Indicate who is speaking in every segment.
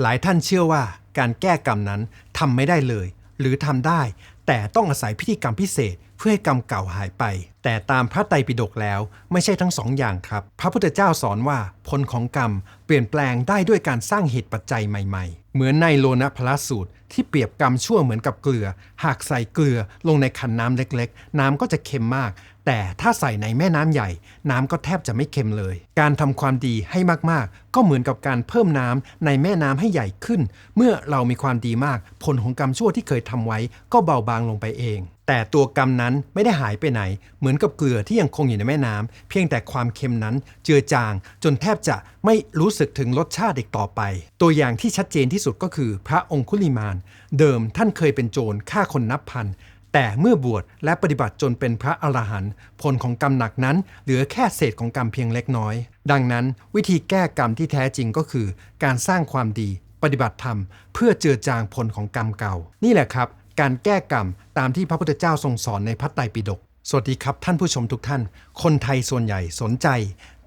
Speaker 1: หลายท่านเชื่อว่าการแก้กรรมนั้นทำไม่ได้เลย หรือทำได้ แต่ต้องอาศัยพิธีกรรมพิเศษเพื่อให้กรรมเก่าหายไป แต่ตามพระไตรปิฎกแล้วไม่ใช่ทั้งสองอย่างครับ พระพุทธเจ้าสอนว่าผลของกรรมเปลี่ยนแปลงได้ด้วยการสร้างเหตุปัจจัยใหม่ ๆ เหมือนในโลนะพละสูตร ที่เปรียบกรรมชั่วเหมือนกับเกลือ หากใส่เกลือลงในขันน้ำเล็กๆ น้ำก็จะเค็มมาก แต่ถ้าใส่ในแม่น้ำใหญ่ น้ำก็แทบจะไม่เค็มเลย การทำความดีให้มากๆ ก็เหมือนกับการเพิ่มน้ำในแม่น้ำให้ใหญ่ขึ้น เมื่อเรามีความดีมาก ผลของกรรมชั่วที่เคยทำไว้ ก็เบาบางลงไปเอง แต่ตัวกรรมนั้นไม่ได้หายไปไหน เหมือนกับเกลือที่ยังคงอยู่ในแม่น้ำเพียงแต่ความเค็มนั้นเจือจาง จนแทบจะไม่รู้สึกถึงรสชาติอีกต่อไป ตัวอย่างที่ชัดเจนที่สุดก็คือ พระองคุลิมาน เดิมท่านเคยเป็นโจรฆ่าคนนับพัน แต่เมื่อบวชและปฏิบัติจนเป็นพระอรหันต์ผลของกรรมหนักนั้น เหลือแค่เศษของกรรมเพียงเล็กน้อย ดังนั้นวิธีแก้กรรมที่แท้จริงก็คือ การสร้างความดี ปฏิบัติธรรม เพื่อเจือจางผลของกรรมเก่า นี่แหละครับ การแก้กรรมตามที่พระพุทธเจ้าทรงสอนในพระไตรปิฎกสวัสดีครับท่านผู้ชมทุกท่าน คนไทยส่วนใหญ่สนใจ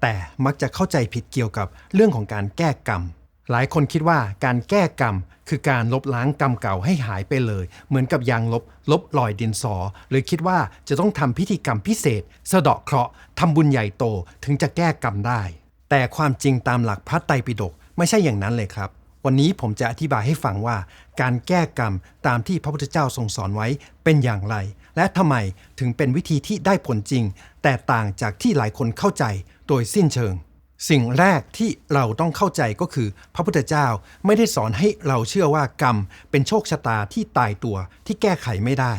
Speaker 1: แต่มักจะเข้าใจผิดเกี่ยวกับเรื่องของการแก้กรรม หลายคนคิดว่าการแก้กรรมคือการลบล้างกรรมเก่าให้หายไปเลย เหมือนกับยางลบลบรอยดินสอ หรือคิดว่าจะต้องทำพิธีกรรมพิเศษ สะเดาะเคราะห์ทำบุญใหญ่โตถึงจะแก้กรรมได้ แต่ความจริงตามหลักพระไตรปิฎกไม่ใช่อย่างนั้นเลยครับ วันนี้ผมจะอธิบายให้ฟังว่า การแก้กรรมตามที่พระพุทธเจ้าทรงสอนไว้เป็นอย่างไร และทำไมถึงเป็นวิธีที่ได้ผลจริง แต่ต่างจากที่หลายคนเข้าใจโดยสิ้นเชิง สิ่งแรกที่เราต้องเข้าใจก็คือ พระพุทธเจ้าไม่ได้สอนให้เราเชื่อว่ากรรมเป็นโชคชะตาที่ตายตัวที่แก้ไขไม่ได้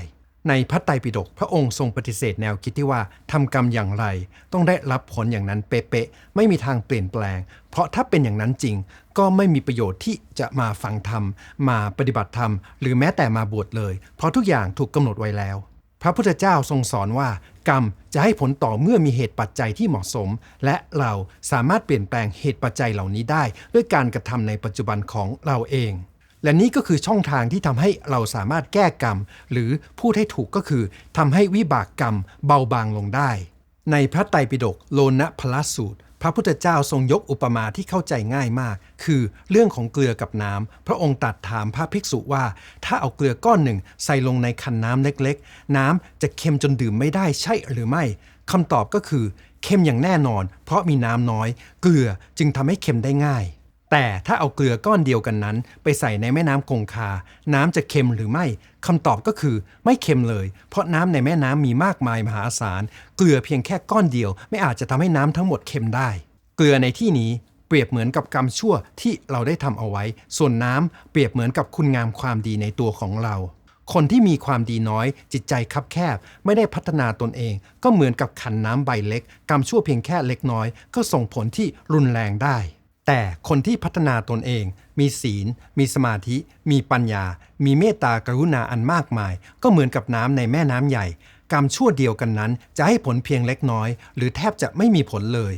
Speaker 1: ในพระไตรปิฎกพระองค์ทรงปฏิเสธแนวคิดที่ว่าทำกรรมอย่างไร ต้องได้รับผลอย่างนั้นเป๊ะๆไม่มีทางเปลี่ยนแปลง เพราะถ้าเป็นอย่างนั้นจริง ก็ไม่มีประโยชน์ที่จะมาฟังธรรม มาปฏิบัติธรรม หรือแม้แต่มาบวชเลย เพราะทุกอย่างถูกกำหนดไว้แล้ว พระพุทธเจ้าทรงสอนว่า กรรมจะให้ผลต่อเมื่อมีเหตุปัจจัยที่เหมาะสม และเราสามารถเปลี่ยนแปลงเหตุปัจจัยเหล่านี้ได้ ด้วยการกระทำในปัจจุบันของเราเอง และนี่ก็คือช่องทางที่ทำให้เราสามารถแก้กรรม หรือพูดให้ถูกก็คือทำให้วิบากกรรมเบาบางลงได้ ในพระไตรปิฎกโลนะพลสูตร ระพุทธเจ้าทรงยกอุปมาที่เข้าใจง่ายมาก คือเรื่องของเกลือกับน้ำพระองค์ตรัดถามพระภิกษุว่า ถ้าเอาเกลือก้อนหนึ่งใส่ลงในคันน้ำเล็กๆ น้ำจะเค็มจนดื่มไม่ได้ใช่หรือไม่คำตอบก็คือเค็มอย่างแน่นอน เพราะมีน้ำน้อย เกลือจึงทำให้เค็มได้ง่าย แต่ถ้าเอาเกลือก้อนเดียวกันนั้น ไปใส่ในแม่น้ำคงคา น้ำจะเค็มหรือไม่คำตอบก็คือไม่เค็มเลย เพราะน้ำในแม่น้ำมีมากมายมหาศาล เกลือเพียงแค่ก้อนเดียว ไม่อาจจะทำให้น้ำทั้งหมดเค็มได้ เกลือในที่นี้เปรียบเหมือนกับกรรมชั่วที่เราได้ทำเอาไว้ ส่วนน้ำเปรียบเหมือนกับคุณงามความดีในตัวของเรา คนที่มีความดีน้อยจิตใจคับแคบ ไม่ได้พัฒนาตนเอง ก็เหมือนกับขันน้ำใบเล็ก กรรมชั่วเพียงแค่เล็กน้อย ก็ส่งผลที่รุนแรงได้ แต่คนที่พัฒนาตนเอง มีศีล มีสมาธิ มีปัญญา มีเมตตากรุณาอันมากมาย ก็เหมือนกับน้ำในแม่น้ำใหญ่ กรรมชั่วเดียวกันนั้น จะให้ผลเพียงเล็กน้อย หรือแทบจะไม่มีผลเลย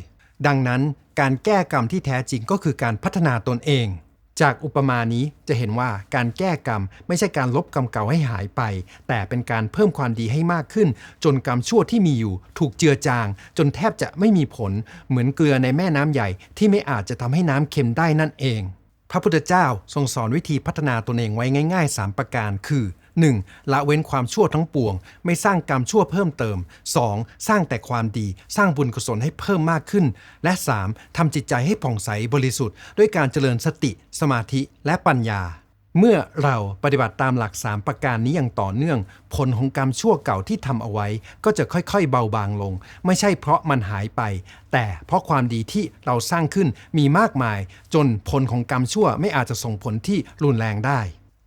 Speaker 1: ดังนั้นการแก้กรรมที่แท้จริงก็คือการพัฒนาตนเอง จากอุปมานี้จะเห็นว่าการแก้กรรมไม่ใช่การลบกรรมเก่าให้หายไป แต่เป็นการเพิ่มความดีให้มากขึ้น จนกรรมชั่วที่มีอยู่ ถูกเจือจาง จนแทบจะไม่มีผล เหมือนเกลือในแม่น้ำใหญ่ที่ไม่อาจจะทำให้น้ำเค็มได้นั่นเอง พระพุทธเจ้าทรงสอนวิธีพัฒนาตนเองไว้ง่าย ๆ 3 ประการคือ 1. ละเว้นความชั่วทั้งปวง ไม่สร้างกรรมชั่วเพิ่มเติม 2. สร้างแต่ความดี สร้างบุญกุศลให้เพิ่มมากขึ้น และ 3. ทำจิตใจให้ผ่องใสบริสุทธิ์ ด้วยการเจริญสติ สมาธิและปัญญา เมื่อเราปฏิบัติตามหลัก 3 ประการนี้อย่างต่อเนื่อง ผลของกรรมชั่วเก่าที่ทำเอาไว้ ก็จะค่อยๆ เบาบางลง ไม่ใช่เพราะมันหายไป แต่เพราะความดีที่เราสร้างขึ้นมีมากมาย จนผลของกรรมชั่วไม่อาจจะส่งผลที่รุนแรงได้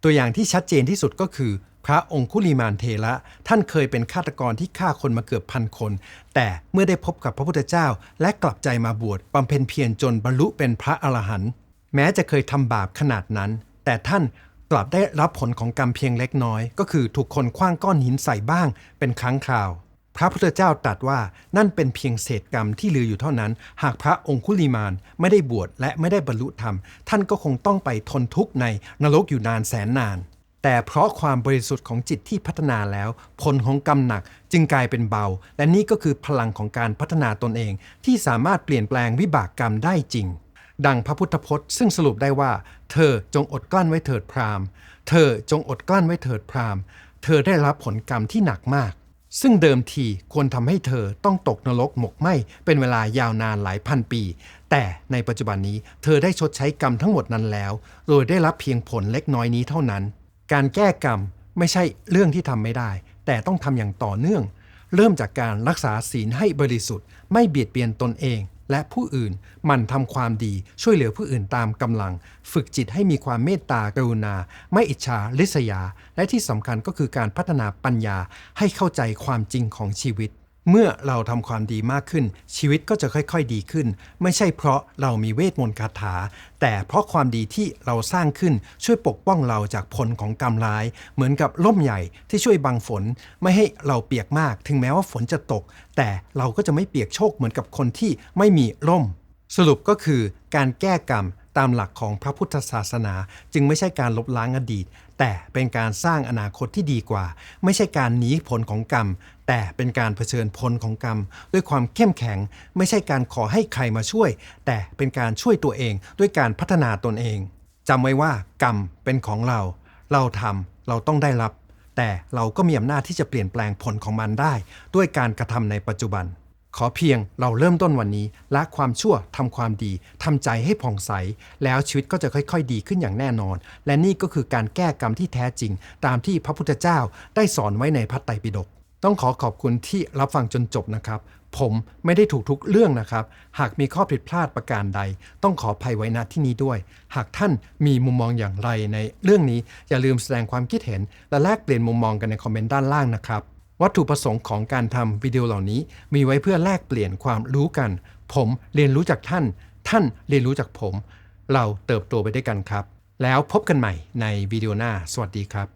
Speaker 1: ตัวอย่างที่ชัดเจนที่สุดก็คือ พระองคุลิมานเทระท่านเคยเป็นฆาตกรที่ฆ่าคนมาเกือบพันคน แต่เมื่อได้พบกับพระพุทธเจ้า และกลับใจมาบวชบำเพ็ญเพียรจนบรรลุเป็นพระอรหันต์แม้จะเคยทำบาปขนาดนั้น แต่ท่านกลับได้รับผลของกรรมเพียงเล็กน้อย ก็คือถูกคนคว้างก้อนหินใส่บ้างเป็นครั้งคราว พระพุทธเจ้าตรัสว่านั่นเป็นเพียงเศษกรรมที่เหลืออยู่เท่านั้น หากพระองคุลิมานไม่ได้บวชและไม่ได้บรรลุธรรม ท่านก็คงต้องไปทนทุกข์ในนรกอยู่นานแสนนาน แต่เพราะความบริสุทธิ์ของจิตที่พัฒนาแล้ว ผลของกรรมหนักจึงกลายเป็นเบา และนี่ก็คือพลังของการพัฒนาตนเอง ที่สามารถเปลี่ยนแปลงวิบากกรรมได้จริง ดังพระพุทธพจน์ ซึ่งสรุปได้ว่า เธอจงอดกลั้นไว้เถิดพราหมณ์เธอจงอดกลั้นไว้เถิดพราหมณ์เธอได้รับผลกรรมที่หนักมาก ซึ่งเดิมทีควรทำให้เธอต้องตกนรกหมกไหมเป็นเวลายาวนานหลายพันปี แต่ในปัจจุบันนี้เธอได้ชดใช้กรรมทั้งหมดนั้นแล้ว โดยได้รับเพียงผลเล็กน้อยนี้เท่านั้น การแก้กรรมไม่ใช่เรื่องที่ทำไม่ได้ แต่ต้องทำอย่างต่อเนื่อง เริ่มจากการรักษาศีลให้บริสุทธิ์ ไม่เบียดเบียนตนเอง และผู้อื่นหมันทำความดีช่วยเหลือผู้อื่นตามกำลัง ฝึกจิตให้มีความเมตตากรุณา ไม่อิจฉาริษยา และที่สำคัญก็คือการพัฒนาปัญญาให้เข้าใจความจริงของชีวิต เมื่อเราทำความดีมากขึ้น ชีวิตก็จะค่อยๆดีขึ้น ไม่ใช่เพราะเรามีเวทมนต์คาถา แต่เพราะความดีที่เราสร้างขึ้นช่วยปกป้องเราจากผลของกรรมร้าย เหมือนกับร่มใหญ่ที่ช่วยบังฝน ไม่ให้เราเปียกมาก ถึงแม้ว่าฝนจะตก แต่เราก็จะไม่เปียกโชกเหมือนกับคนที่ไม่มีร่ม สรุปก็คือการแก้กรรม ตามหลักของพระพุทธศาสนา จึงไม่ใช่การลบล้างอดีต แต่เป็นการสร้างอนาคตที่ดีกว่า ไม่ใช่การหนีผลของกรรม แต่เป็นการเผชิญผลของกรรม ด้วยความเข้มแข็ง ไม่ใช่การขอให้ใครมาช่วย แต่เป็นการช่วยตัวเองด้วยการพัฒนาตนเองจำไว้ว่ากรรมเป็นของเรา เราทำเราต้องได้รับ แต่เราก็มีอำนาจที่จะเปลี่ยนแปลงผลของมันได้ ด้วยการกระทำในปัจจุบัน ขอเพียงเราเริ่มต้นวันนี้ละความชั่วทำความดีทำใจให้ผ่องใส แล้วชีวิตก็จะค่อย ๆ ดีขึ้นอย่างแน่นอน และนี่ก็คือการแก้กรรมที่แท้จริง ตามที่พระพุทธเจ้าได้สอนไว้ในพระไตรปิฎกต้องขอขอบคุณที่รับฟังจนจบนะครับ ผมไม่ได้ถูกทุกเรื่องนะครับ หากมีข้อผิดพลาดประการใด ต้องขออภัยไว้ณที่นี้ด้วย หากท่านมีมุมมองอย่างไรในเรื่องนี้อย่าลืมแสดงความคิดเห็น และแลกเปลี่ยนมุมมองกันในคอมเมนต์ด้านล่างนะครับ วัตถุประสงค์ของการทำวิดีโอเหล่านี้ มีไว้เพื่อแลกเปลี่ยนความรู้กัน ผมเรียนรู้จากท่าน ท่านเรียนรู้จากผม เราเติบโตไปด้วยกันครับ แล้วพบกันใหม่ในวิดีโอหน้า สวัสดีครับ